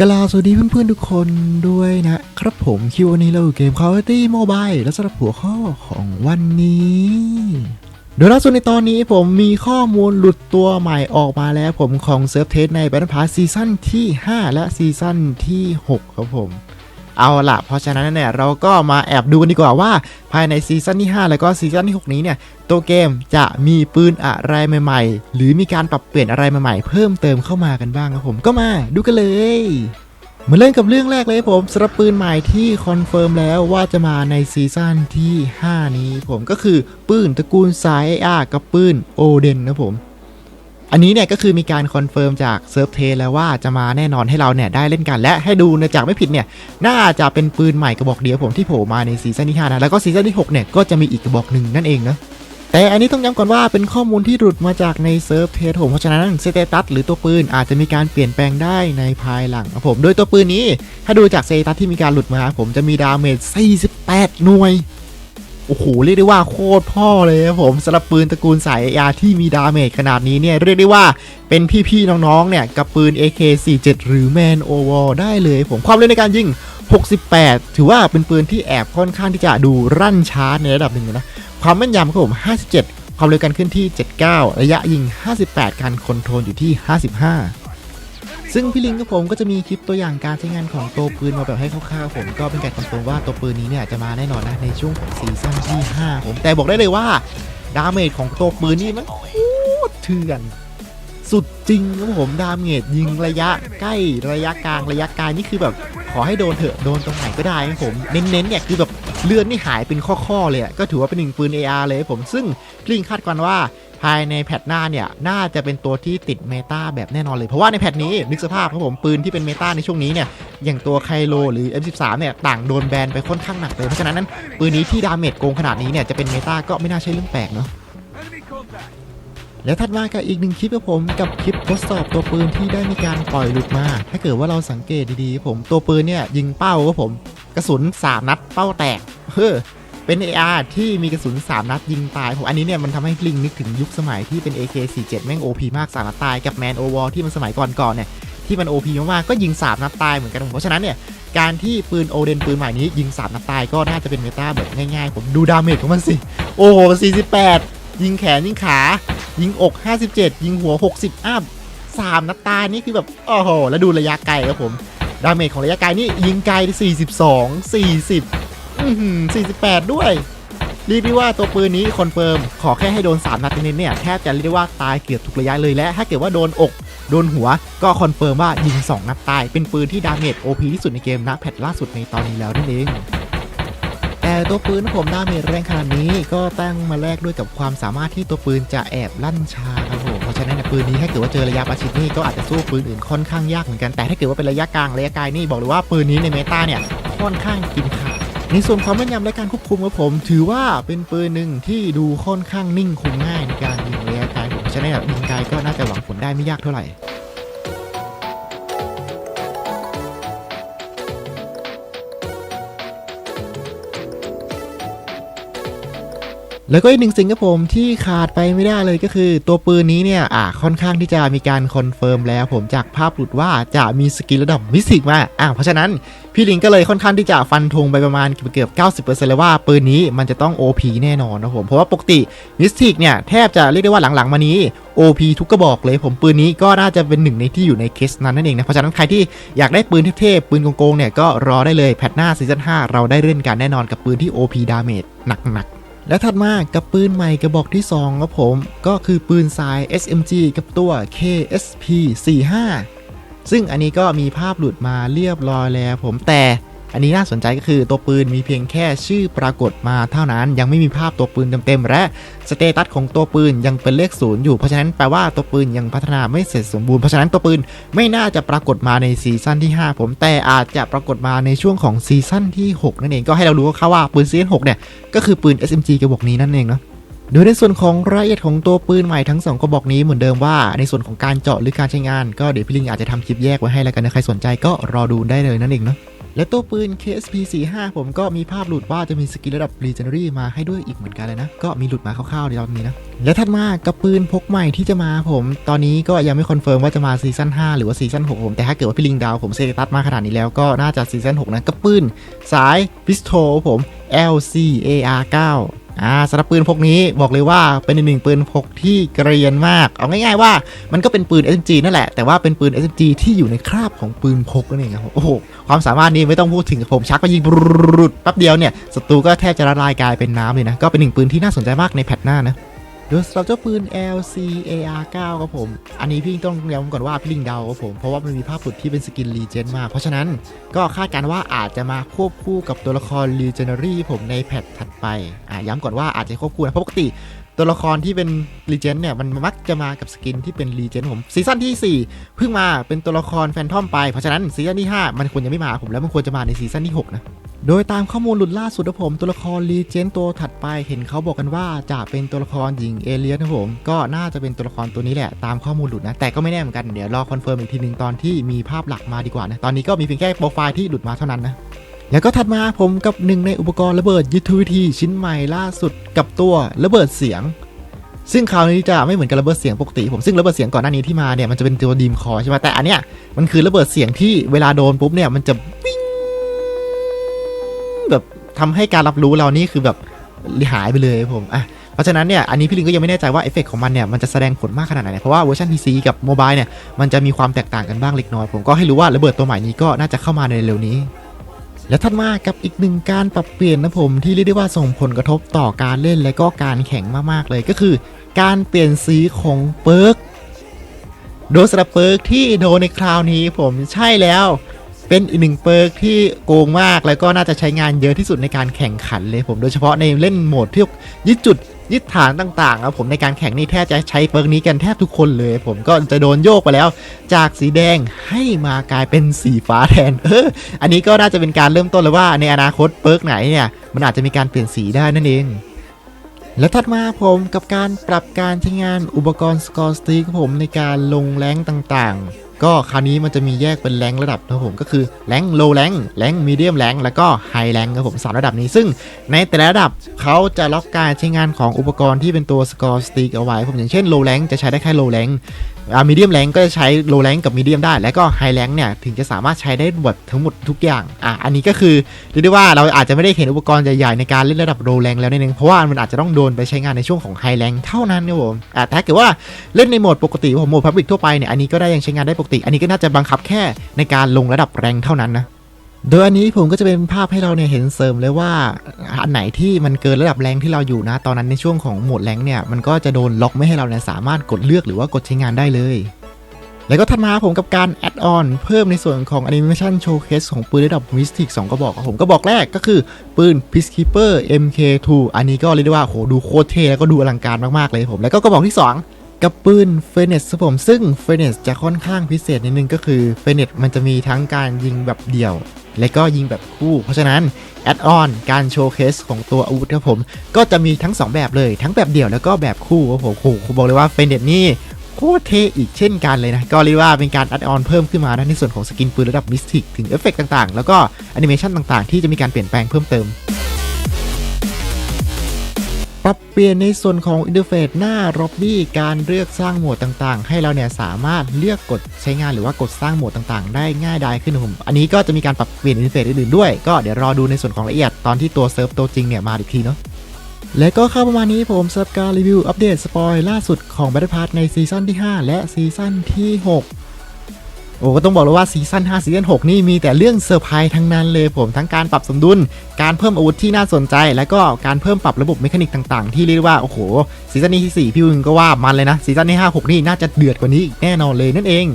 กลาสวัสดีเพื่อนๆทุกคนด้วยนะครับผมคิววันนี้เราอยู่เกม Call of Duty Mobile และสำหรับหัวข้อของวันนี้ โดยล่าสุดในตอนนี้ผมมีข้อมูลหลุดตัวใหม่ออกมาแล้วผมของเซิร์ฟเทสใน Battle Pass ซีซั่นที่ 5 และซีซั่นที่ 6 ครับผม เอาล่ะเพราะฉะนั้นเนี่ยเราก็มาแอบดูกันดีกว่าว่า ภายในซีซั่นที่ 5 แล้วก็ซีซั่นที่ 6 นี้เนี่ย ตัวเกมจะมีปืนอะไรใหม่ ๆ หรือมีการปรับเปลี่ยนอะไรใหม่ๆ เพิ่มเติมเข้ามากันบ้างครับผมก็มาดูกันเลยมาเริ่มกับเรื่องแรกเลยผมสำหรับปืนใหม่ที่คอนเฟิร์มแล้วว่าจะมาในซีซั่นที่ 5 นี้ผมก็คือปืนตระกูลสายอากับปืนโอเดนนะผม อันนี้เนี่ยก็คือมีการคอนเฟิร์มจากเซิร์ฟเทสแล้วว่าจะมาแน่นอนให้เราเนี่ยได้เล่นกัน และให้ดูนะจากไม่ผิดเนี่ยน่าจะเป็นปืนใหม่กระบอกเดียวผมที่โผล่มาในซีซั่นที่5นะแล้วก็ซีซั่นที่6เนี่ยก็จะมีอีกกระบอกหนึ่งนั่นเองนะแต่อันนี้ต้องย้ำก่อนว่าเป็นข้อมูลที่หลุดมาจากในเซิร์ฟเทสผมเพราะฉะนั้นสเตตัสหรือตัวปืนอาจจะมีการเปลี่ยนแปลงได้ในภายหลังครับผมโดยตัวปืนนี้ ถ้าดูจากสเตตัสที่มีการหลุดมาผมจะมีดาเมจ48 หน่วย โอ้โหเรียกได้ว่าโคตรพ่อเลยครับผมสำหรับปืนตระกูลสายยาที่มีดาเมจขนาดนี้เนี่ยเรียกได้ว่าเป็นพี่ๆน้องๆเนี่ยกับปืน AK47 หรือ Man o w a r ได้เลยผมความเร็วในการยิง 68 ถือว่าเป็นปืนที่แอบค่อนข้างที่จะดูรั่นช้าในระดับหนึ่งนะความแม่นยำครับผม 57 ความเร็วการขึ้นที่ 79 ระยะยิง 58 การคอนโทรลอยู่ที่ 55 ซึ่งพี่ลิงกับผมก็จะมีคลิปตัวอย่างการใช้งานของตัวปืนมาแบบให้คร่าวๆผมก็เป็นการคอนเฟิร์มว่าตัวปืนนี้เนี่ยจะมาแน่นอนนะในช่วงของซีซั่นที่5ผมแต่บอกได้เลยว่าดาเมจของตัวปืนนี่มันโคตรเถื่อนสุดจริงครับผมดาเมจยิงระยะใกล้ระยะกลางระยะไกลนี่คือแบบขอให้โดนเถอะโดนตรงไหนก็ได้ครับผมเน้นๆเนี่ยคือแบบเลือดนี่หายเป็นข้อๆเลยก็ถือว่าเป็นหนึ่งปืน AR เลยผมซึ่งกลิ้งคาดกันว่า ภายในแพทหน้าเนี่ย น่าจะเป็นตัวที่ติดเมตาแบบแน่นอนเลย เพราะว่าในแพทนี้นึกสภาพครับผมปืนที่เป็นเมตาในช่วงนี้เนี่ย อย่างตัวไคโลหรือ M13 เนี่ย ต่างโดนแบนไปค่อนข้างหนักเลย เพราะฉะนั้นนั้นปืนนี้ที่ดาเมจโกงขนาดนี้เนี่ย จะเป็นเมตาก็ไม่น่าใช่เรื่องแปลกเนาะและถัดมากับอีกหนึ่งคลิปครับผมกับคลิปทดสอบตัวปืนที่ได้มีการปล่อยหลุดมา ถ้าเกิดว่าเราสังเกตดีๆผมตัวปืนเนี่ยยิงเป้าครับผม กระสุน3นัดเป้าแตกเฮ้อ เป็น AR ที่มีกระสุน 3 นัดยิงตาย ผมอันนี้เนี่ยมันทำให้ลิงนึกถึงยุคสมัยที่เป็น AK47 แม่ง OP มากสามนัดตายกับแมนโอวอที่มันสมัยก่อนๆเนี่ยที่มัน OP มากๆก็ยิง 3 นัดตายเหมือนกันผมเพราะฉะนั้นเนี่ยการที่ปืนโอเดนปืนใหม่นี้ยิง 3 นัดตายก็น่าจะเป็นเมตาแบบง่ายๆ ผมดูดาเมจของมันสิ โอ้โห 48 ยิงแขน ยิงขา ยิงอก 57 ยิงหัว 60อัพ3นัดตายนี่คือแบบโอ้โหแล้วดูระยะไกลครับผมดาเมจของระยะไกลนี่ยิงไกล 42 40 48ด้วยเรียกได้ว่าตัวปืนนี้คอนเฟิร์ม ขอแค่ให้โดน 3 นัดน้นๆเนี่ย แทบจะเรียกได้ว่าตายเกือบทุกระยะเลยและ ถ้าเกิดว่าโดนอก โดนหัวก็คอนเฟิร์มว่ายิง 2 นัดตาย เป็นปืนที่ดาเมจ OP ที่สุดในเกมนะแพทล่าสุดในตอนนี้แล้วนั่นเองแต่ตัวปืนของผมดาเมจแรงขนาดนี้ก็ตั้งมาแลกด้วยกับความสามารถที่ตัวปืนจะแอบลั่นชาครับผมเพราะฉะนั้นปืนนี้ถ้าเกิดว่าเจอระยะประชิดนี่ก็อาจจะสู้ปืนอื่นค่อนข้างยากเหมือนกันแต่ถ้าเกิดว่าเป็นระยะกลางระยะไกลนี่บอกเลยว่าปืนนี้ในเมตาเนี่ยค่อนข้างกินขา ในส่วนความแม่นยำและการควบคุมของผม ถือว่าเป็นปืนหนึ่งที่ดูค่อนข้างนิ่งคุมง่ายในการยิงระยะไกลผมฉะนั้นแบบยิงไกลก็น่าจะหวังผลได้ไม่ยากเท่าไหร่ แล้วก็อีกหนึ่งสิ่งครับผมที่ขาดไปไม่ได้เลยก็คือ ตัวปืนนี้เนี่ยอ่าค่อนข้างที่จะมีการคอนเฟิร์มแล้วผมจากภาพหลุดว่าจะมีสกิลระดับมิสิกมาอ่าเพราะฉะนั้นพี่ลิงก็เลยค่อนข้างที่จะฟันธงไปประมาณเกือบ 90%เลยว่าปืนนี้มันจะต้อง OP แน่นอนนะผมเพราะว่าปกติมิสติกเนี่ยแทบจะเรียกได้ว่าหลังๆมานี้ OP ทุกกระบอกเลยผมปืนนี้ก็น่าจะเป็นหนึ่งในที่อยู่ในเคสนั้นนั่นเองนะเพราะฉะนั้นใครที่อยากได้ปืนเทพๆปืนโกงๆเนี่ยก็รอได้เลยแพทหน้าซีซั่น5เราได้เล่นกันแน่นอนกับปืนที่ OP ดาเมจหนักๆ และถัดมากับปืนใหม่กระบอกที่ 2 ครับผม ก็คือปืนสาย SMG กับตัว KSP 45ซึ่งอันนี้ก็มีภาพหลุดมาเรียบร้อยแล้วผมแต่ อันนี้น่าสนใจก็คือตัวปืนมีเพียงแค่ชื่อปรากฏมาเท่านั้นยังไม่มีภาพตัวปืนเต็มๆและสเตตัสของตัวปืนยังเป็นเลขศูนย์อยู่เพราะฉะนั้นแปลว่าตัวปืนยังพัฒนาไม่เสร็จสมบูรณ์เพราะฉะนั้นตัวปืนไม่น่าจะปรากฏมาในซีซั่นที่ 5 ผมแต่อาจจะปรากฏมาในช่วงของซีซั่นที่ 6 นั่นเองก็ให้เรารู้ว่าปืนซีซั่น6เนี่ยก็คือปืน SMG กระบอกนี้นั่นเองเนาะโดยในส่วนของรายละเอียดของตัวปืนใหม่ทั้ง2กระบอกนี้เหมือนเดิมว่าในส่วนของการเจาะหรือการใช้งาน ก็เดี๋ยวพี่ลิงอาจจะทำคลิปแยกไว้ให้แล้วกันนะใครสนใจก็รอดูได้เลยนั่นเองเนาะ และตัวปืน KSP 45ผมก็มีภาพหลุดว่าจะมีสกิลระดับ Legendary มาให้ด้วยอีกเหมือนกันเลยนะ ก็มีหลุดมาคร่าวๆในรอบนี้นะ และถัดมากับปืนพกใหม่ที่จะมาผม ตอนนี้ก็ยังไม่คอนเฟิร์มว่าจะมาซีซั่น5หรือว่าซีซั่น6ผม แต่ถ้าเกิดว่าพี่ลิงดาวผมเซตัสมาขนาดนี้แล้วก็น่าจะซีซั่น6นะกับปืนสายพิสโตผม LCAR 9 อ่าสำหรับปืนพกนี้บอกเลยว่าเป็นอีกหนึ่งปืนพกที่เกรียนมาก เอาง่ายๆว่ามันก็เป็นปืน SMG นั่นแหละ แต่ว่าเป็นปืน SMG ที่อยู่ในคราบของปืนพกนั่นเองครับโอ้โหความสามารถนี้ไม่ต้องพูดถึงผมชักไปยิงบรุดแป๊บเดียวเนี่ยศัตรูก็แทบจะละลายกลายเป็นน้ำเลยนะก็เป็นหนึ่งปืนที่น่าสนใจมากในแพทหน้านะ โดยสำหรับเจ้าปืน LCAR 9 ครับผม อันนี้พี่ต้องย้ำก่อนว่าพี่ลิงเดาครับผม เพราะว่ามันมีภาพหลุดที่เป็นสกินรีเจนมาก เพราะฉะนั้นก็คาดการว่าอาจจะมาควบคู่กับตัวละคร Legendary ผมในแพทถัดไป อ่าย้ำก่อนว่าอาจจะควบคู่นะเพราะปกติตัวละครที่เป็นรีเจนเนี่ยมันมักจะมากับสกินที่เป็นรีเจนผมซีซั่นที่ 4 เพิ่งมาเป็นตัวละครแฟนทอมไป เพราะฉะนั้นซีซั่นที่ 5 มันควรจะไม่มาผมแล้วมันควรจะมาในซีซั่นที่ 6 นะ โดยตามข้อมูลหลุดล่าสุดนะผม ตัวละครรีเจนตัวถัดไปเห็นเขาบอกกันว่าจะเป็นตัวละครหญิงเอเลียสนะผมก็น่าจะเป็นตัวละครตัวนี้แหละตามข้อมูลหลุดนะ แต่ก็ไม่แน่เหมือนกันเดี๋ยวรอคอนเฟิร์มอีกทีหนึ่งตอนที่มีภาพหลักมาดีกว่านะ ตอนนี้ก็มีเพียงแค่โปรไฟล์ที่หลุดมาเท่านั้นนะแล้วก็ถัดมาผมกับหนึ่งในอุปกรณ์ระเบิดยุทธวิธีชิ้นใหม่ล่าสุดกับตัวระเบิดเสียง ซึ่งคราวนี้จะไม่เหมือนกับระเบิดเสียงปกติผมซึ่งระเบิดเสียงก่อนหน้านี้ที่มาเนี่ยมันจะเป็นตัวดีมคอใช่ไหมแต่อันเนี้ยมันคือระเบิดเสียงที่เวลาโดนปุ๊บเนี่ยมันจะวิ่ง ทำให้การรับรู้เรานี่คือแบบหายไปเลยผมอะเพราะฉะนั้นเนี่ยอันนี้พี่ลิงก็ยังไม่แน่ใจว่าเอฟเฟกของมันเนี่ยมันจะแสดงผลมากขนาดไหน เพราะว่าเวอร์ชัน PC กับโมบายเนี่ยมันจะมีความแตกต่างกันบ้างเล็กน้อย ผมก็ให้รู้ว่าระเบิดตัวใหม่นี้ก็น่าจะเข้ามาในเร็วนี้และถัดมากับอีกหนึ่งการปรับเปลี่ยนนะผมที่เรียกได้ว่าส่งผลกระทบต่อการเล่นและก็การแข่งมากๆเลยก็คือ การเปลี่ยนสีของเปิร์กโดยสำหรับเปิร์กที่โดนในคราวนี้ผมใช่แล้ว เป็นอีกหนึ่งเปิร์กที่โกงมากแล้วก็น่าจะใช้งานเยอะที่สุดในการแข่งขันเลยผมโดยเฉพาะในเล่นโหมดที่ยึดจุดยึดฐานต่างๆครับผมในการแข่งนี่แทบจะใช้เปิร์กนี้กันแทบทุกคนเลย ผมก็จะโดนโยกไปแล้ว จากสีแดงให้มากลายเป็นสีฟ้าแทนเอออันนี้ก็น่าจะเป็นการเริ่มต้นเลยว่าในอนาคตเปิร์กไหนเนี่ยมันอาจจะมีการเปลี่ยนสีได้นั่นเองและถัดมาผมกับการปรับการใช้งานอุปกรณ์สกอร์สติกผมในการลงแรงต่างๆ ก็คราวนี้มันจะมีแยกเป็นแรงระดับนะครับผมก็คือแรงโลแรงแรงมีเดียมแรงแล้วก็ไฮแรงครับผมสามระดับนี้ซึ่งในแต่ละระดับเขาจะล็อกการใช้งานของอุปกรณ์ที่เป็นตัวสกอร์สติ๊กเอาไว้ ผมอย่างเช่นโลแรงจะใช้ได้แค่โลแรง มีเดียมแรงก็จะใช้โลแรงกับมีเดียมได้ แล้วก็ไฮแรงเนี่ยถึงจะสามารถใช้ได้หมดทั้งหมดทุกอย่างอะอันนี้ก็คือเรียกได้ว่าเราอาจจะไม่ได้เห็นอุปกรณ์ใหญ่ๆในการเล่นระดับโลแรงแล้วนิดนึงเพราะว่ามันอาจจะต้องโดนไปใช้งานในช่วงของไฮแรงเท่านั้นนะผมอะแต่ถ้าเกิดว่าเล่นในโหมดปกติผมโหมดพับบิกทั่วไปเนี่ยอันนี้ก็ได้ยังใช้งานได้ปกติ อันนี้ก็น่าจะบังคับแค่ในการลงระดับแรงเท่านั้นนะ โดยอันนี้ผมก็จะเป็นภาพให้เราเนี่ยเห็นเสริมเลยว่าอันไหนที่มันเกินระดับแรงที่เราอยู่นะ ตอนนั้นในช่วงของโหมดแรงเนี่ยมันก็จะโดนล็อกไม่ให้เราเนี่ยสามารถกดเลือกหรือว่ากดใช้งานได้เลย แล้วก็ถัดมาผมกับการแอดออนเพิ่มในส่วนของ Animation Showcase ของปืนระดับ Mystic 2กระบอกกับผมกระบอกแรกก็คือปืน Peacekeeper MK2 อันนี้ก็เรียกได้ว่าโหดูโคตรเท่แล้วก็ดูอลังการมากๆเลยผม แล้วก็กระบอกที่ 2กับปืนเฟเนสครับผมซึ่งเฟเนสจะค่อนข้างพิเศษนิดนึงก็คือเฟเนสมันจะมีทั้งการยิงแบบเดี่ยว และก็ยิงแบบคู่ เพราะฉะนั้นแอดออนการโชว์เคสของตัวอาวุธครับผม ก็จะมีทั้ง 2 แบบเลย ทั้งแบบเดี่ยวแล้วก็แบบคู่ครับผมโอ้โหบอกเลยว่าเฟเนสนี่โคตรเทอีกเช่นกันเลยนะ ก็เรียกว่าเป็นการแอดออนเพิ่มขึ้นมานะในส่วนของสกินปืนระดับมิสติกถึงเอฟเฟกต่างๆ แล้วก็แอนิเมชันต่างๆ ที่จะมีการเปลี่ยนแปลงเพิ่มเติม ปรับเปลี่ยนในส่วนของอินเทอร์เฟซหน้าร็อบบี้การเลือกสร้างโหมดต่างๆ ให้เราเนี่ยสามารถเลือกกดใช้งานหรือว่ากดสร้างโหมดต่างๆ ได้ง่ายดายขึ้นผม อันนี้ก็จะมีการปรับเปลี่ยนอินเทอร์เฟซอื่นๆด้วย ก็เดี๋ยวรอดูในส่วนของละเอียดตอนที่ตัวเซิร์ฟตัวจริงเนี่ยมาอีกทีเนาะและก็เข้าประมาณนี้ผมสำหรับการรีวิวอัปเดตสปอยล่าสุดของ Battle Pass ในซีซั่นที่ 5 และซีซั่นที่ 6 อ้ก็ต้องบอกเลยว่าซีซั่น5ซีซั่น6นี่มีแต่เรื่องเซอร์ไพรส์ทั้งนั้นเลยผมทั้งการปรับสมดุล การเพิ่มอาวุธที่น่าสนใจ และก็การเพิ่มปรับระบบเมคานิกต่างๆ ที่เรียกว่า โอ้โหซีซั่นนี้ที่4พี่วิงก็ว่ามันเลยนะซีซั่นที่5 6 นี่น่าจะเดือดกว่านี้อีกแน่นอนเลยนั่นเอง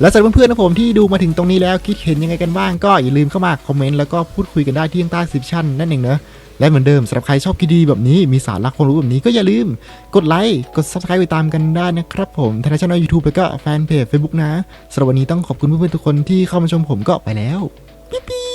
แล้วสำหรับเพื่อนๆนะผมที่ดูมาถึงตรงนี้แล้วคิดเห็นยังไงกันบ้างก็อย่าลืมเข้ามาคอมเมนต์แล้วก็พูดคุยกันได้ที่ใต้ซิปชั่นนั่นเองเนอะ และเหมือนเดิมสำหรับใครชอบคลิปดีแบบนี้มีสาระความรู้แบบนี้ก็อย่าลืม กดไลค์กด subscribe ไปตามกันได้นะครับผมทางช่องยูทูบแล้วก็แฟนเพจ Facebook นะสำหรับวันนี้ต้องขอบคุณเพื่อนๆทุกคนที่เข้ามาชมผมก็ไปแล้วปิ๊ป